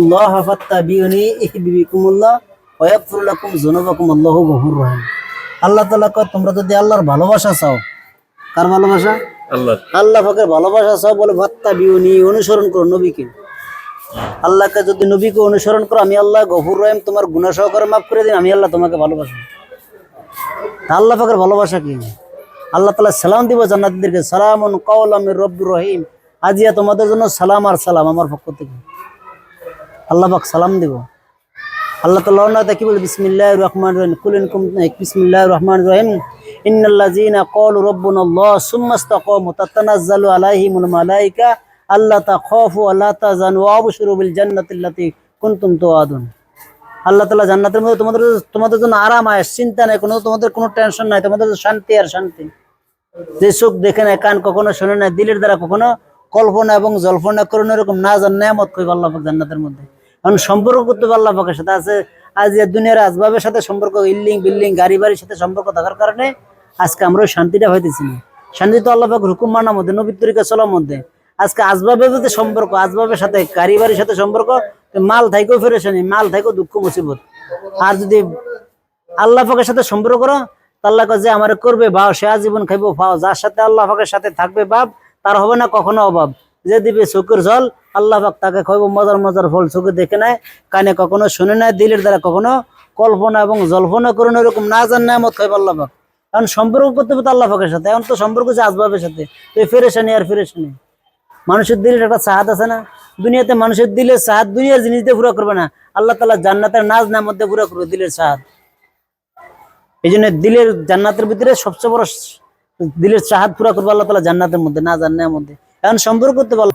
আল্লাহ ফাত্তাবিউনি ইহবিবিকুমুল্লাহ ওয়া ইয়াগফির লাকুম যুনুবাকুম আল্লাহু রহিম আল্লাহ তাআলা কয় তোমরা যদি আল্লাহর ভালোবাসা চাও। কার ভালোবাসা? আল্লাহ আল্লাহ পাকের ভালোবাসা চাও বলে ফাত্তাবিউনি অনুসরণ করো নবীকে। আল্লাহকে যদি নবীকে অনুসরণ করো আমি আল্লাহ গফুর রহিম তোমার গুনাহ সহকারে মাফ করে দিন আমি আল্লাহ তোমাকে ভালোবাসি। আল্লাহ পাকের ভালোবাসা কি? আল্লাহ তালা সালাম দিব জান্নাতীদেরকে সালামুন কাওলাম রব্বুর রহিম। আজিয়া তোমাদের জন্য সালাম আর সালাম আমার পক্ষ থেকে। আল্লাহ পাক সালাম দিব। আল্লাহ অন্যতে কি বলে বিসমিল্লাহির রহমানির রহিম, কুল ইন কুনতুম বিসমিল্লাহির রহমানির রহিম, ইন্নাল্লাযীনা ক্বালু রাব্বুনা আল্লাহ, সুম্মা ইসতাকামু, তাতানাজ্জালু আলাইহিমুল মালায়েকা আল্লা তাখাফু তাহজানু ওয়া আবশিরু বিল জান্নাতি আল্লাতী কুনতুম তুআদুন। আল্লাহ তাআলা জান্নাতের মধ্যে তোমাদের তোমাদের জন্য আরাম আয়েশ চিন্তা নাই, কোনো, তোমাদের কোনো টেনশন নাই, তোমাদের শান্তি আর শান্তি। যে সুখ দেখে নাই, কান কখনো শোনে নাই, দিলের দ্বারা কখনো কল্পনা এবং জল্পনা করুন, এরকম না জান নেয়ামত কইব আল্লাহ পাক জান্নাতের মধ্যে। এখন সম্পর্ক করতে আল্লাহ পাকের সাথে। আছে, আজ দুনিয়ার আসবাবের সাথে সম্পর্ক ইল্ডিং বিল্ডিং গাড়ি বাড়ির সাথে সম্পর্ক থাকার কারণে আজকে আমরা শান্তিটা হইতেছি না। শান্তি তো আল্লাহ পাক হুকুম মানার মধ্যে, নবীর তরিকা চলার মধ্যে। আজকে আসবাবের মধ্যে সম্পর্ক, আসবাবের সাথে গাড়ি বাড়ির সাথে সম্পর্ক মাল থাইকেও ফেরেশানি, মাল থাইকেও দুঃখ, মুসিবত। আর যদি আল্লাহ পাকের সাথে সম্পর্ক করো, তা আল্লাহ কয় যে আমার করবে ভাও সে আজীবন খাইবো ভাও যার সাথে আল্লাহ পাকের সাথে থাকবে বাপ তার হবে না কখনো অভাব। যে দিবে চোখের জল, আল্লাহ তাকে খাইব মজার মজার ফল চোখে দেখে নেয়, কানে কখনো শুনে নেয়, দিলের দ্বারা কখনো কল্পনা এবং জল্পনা করুন এরকম না জান নামত খাইব আল্লাহ এখন সম্পর্ক করতে হবে আল্লাহ পাকের সাথে, এখন তো সম্পর্ক হচ্ছে আসবাবের সাথে, তো ফেরেশানি আর ফেরেশানি। মানুষের দিলের একটা সাহাদ আছে না? দুনিয়াতে মানুষের দিলের সাহাদ দুনিয়ার জিনিস দিয়ে পুরো করবে না। আল্লাহ তালা জান্নাতের নাজ নাম মধ্যে পুরো করবে দিলের সাহাদ এই জন্য দিলের জান্নাতের ভিতরে সবচেয়ে বড় দিলের চাহাদ পুরা করব আল্লাহ তালা জান্নাতের মধ্যে না জান্নাতের মধ্যে। এখন সম্পর্ক করতে পারল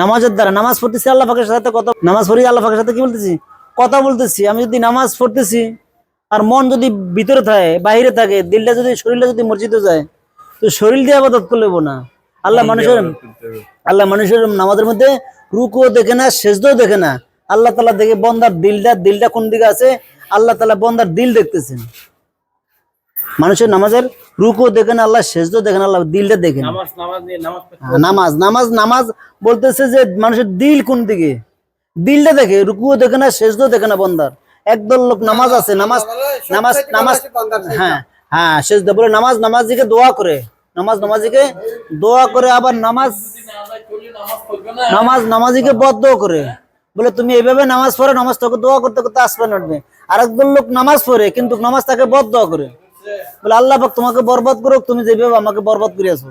নামাজের দ্বারা নামাজ পড়তেছি আল্লাহ পাকের সাথে কত নামাজ পড়ি আল্লাহ পাকের সাথে কি বলতেছি? কথা বলতেছি আমি যদি নামাজ পড়তেছি আর মন যদি ভিতরে থাকে বাইরে থাকে দিলটা যদি শরীরটা যদি মসজিদে যায় তো শরীর দিয়ে আবাদত করলে হব না। আল্লাহ মানুষের আল্লাহ মানুষের নামাজের মধ্যে রুকুও দেখে না সেজদাও দেখে না। আল্লাহ তালা দেখে বন্দার দিলটা দিলটা কোন দিকে আছে? আল্লাহ তালা বন্দার দিল দেখতেছেন। মানুষের নামাজের রুকুও দেখে না আল্লাহ সেজদাও দেখে না আল্লাহ দিলটা দেখে না নামাজ নামাজ নামাজ নামাজ নামাজ নামাজ বলতেছে যে মানুষের দিল কোন দিকে? দিলটা দেখে রুকুও দেখে না সেজদাও দেখে না বন্দার। একদল লোক নামাজ আছে নামাজ নামাজ নামাজ হ্যাঁ হ্যাঁ সেজদা বলে নামাজ নামাজিকে দোয়া করে। নামাজ নামাজিকে দোয়া করে আবার নামাজ নামাজ নামাজিকে বদ্ধ করে। বলে তুমি এইভাবে নামাজ পড়ে নামাজ তোকে দোয়া করতে করতে আসমান উঠবে আরেকদল লোক নামাজ পড়ে কিন্তু নামাজ তাকে বদ্ধ করে। বলে, আল্লাহ তোমাকে বরবাদ করুক, তুমি যেভাবে আমাকে বরবাদ করে আসো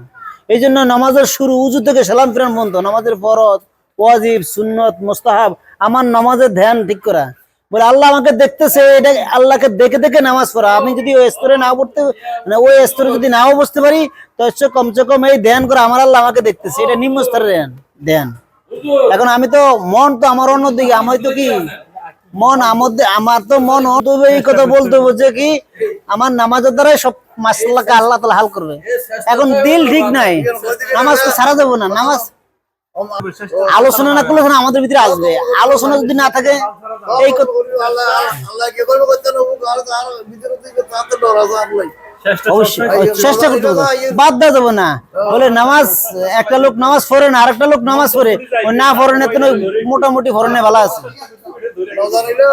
এই জন্য নামাজের শুরু উজু থেকে সালাম ফিরান বন্ধ নামাজের ফরজ, ওয়াজিব, সুন্নত, মোস্তাহাব, আমার নামাজের ধ্যান ঠিক করা। বলে, আল্লাহ আমাকে দেখতেছে, এটা আল্লাহকে দেখে দেখে নামাজ পড়া। আমি যদি ওই স্তরে না পড়তে মানে ওই স্তরে যদি নাও বসতে পারি, তো হচ্ছে কমসে কম এই ধ্যান করে আমার আল্লাহ আমাকে দেখতেছে। এটা নিম্ন স্তরের ধ্যান। এখন আমি তো মন তো আমার অন্যদিকে, আমি তো কি মন আমার আমার তো মন এই কথা বলতে বলছে কি, আমার নামাজের দ্বারাই সব মাসাল্লাহকে আল্লাহ তালা হাল করবে। এখন দিল ঠিক নাই, নামাজ তো সারা দেবো না, নামাজ আলোচনা না করলে আমাদের ভিতরে আসবে। আলোচনা যদি না থাকে, এই চেষ্টা করতে হবে। বাদ দেওয়া যাবে না। বলে নামাজ একটা লোক নামাজ পড়ে না, আরেকটা লোক নামাজ পড়ে। ওই না পড়ে না মোটামুটি পড়নে ভালো আছে। রোজা নিলে